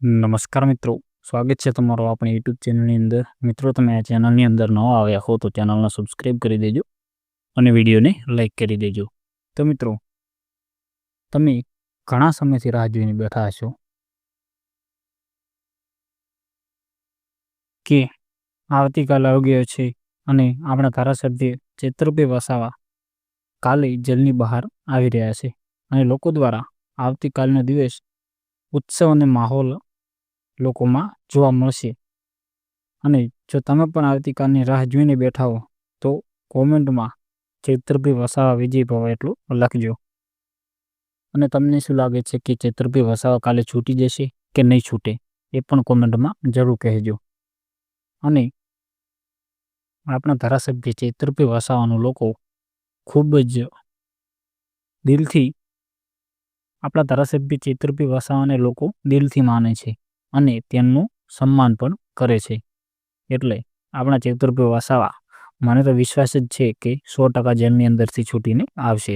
નમસ્કાર મિત્રો. સ્વાગત છે તમારો આપણી યુટ્યુબ ચેનલની અંદર. મિત્રો, તમે આ ચેનલની અંદર નવા આવ્યા હો તો ચેનલને સબસ્ક્રાઈબ કરી દેજો અને વિડીયોને લાઈક કરી દેજો. તો મિત્રો, તમે ઘણા સમયથી રાહ જોઈને બેઠા હશો કે આવતીકાલ આવી ગયો છે અને આપણા ધારાસભ્ય ચેતરભાઈ વસાવા કાલે જેલની બહાર આવી રહ્યા છે. અને લોકો દ્વારા આવતીકાલનો દિવસ ઉત્સવ અને માહોલ લોકોમાં જોવા મળશે. અને જો તમે પણ આવતીકાલની રાહ જોઈને બેઠા હો, તો કોમેન્ટમાં ચૈત્રભી વસાવા વિજય ભવ એટલું લખજો. અને તમને શું લાગે છે કે ચૈત્રભી વસાવા કાલે છૂટી જશે કે નહીં છૂટે, એ પણ કોમેન્ટમાં જરૂર કહેજો. અને આપણા ધારાસભ્ય ચૈત્રભી વસાવાનું લોકો ખૂબ જ દિલથી આપણા ધારાસભ્ય ચૈત્રભી વસાવાને લોકો દિલથી માને છે. અને તેમનું સન્માન પણ કરે છે. એટલે આપણા ચેતુરભાઈ વસાવા મને તો વિશ્વાસ જ છે કે સો ટકા જેલની અંદરથી છૂટીને આવશે.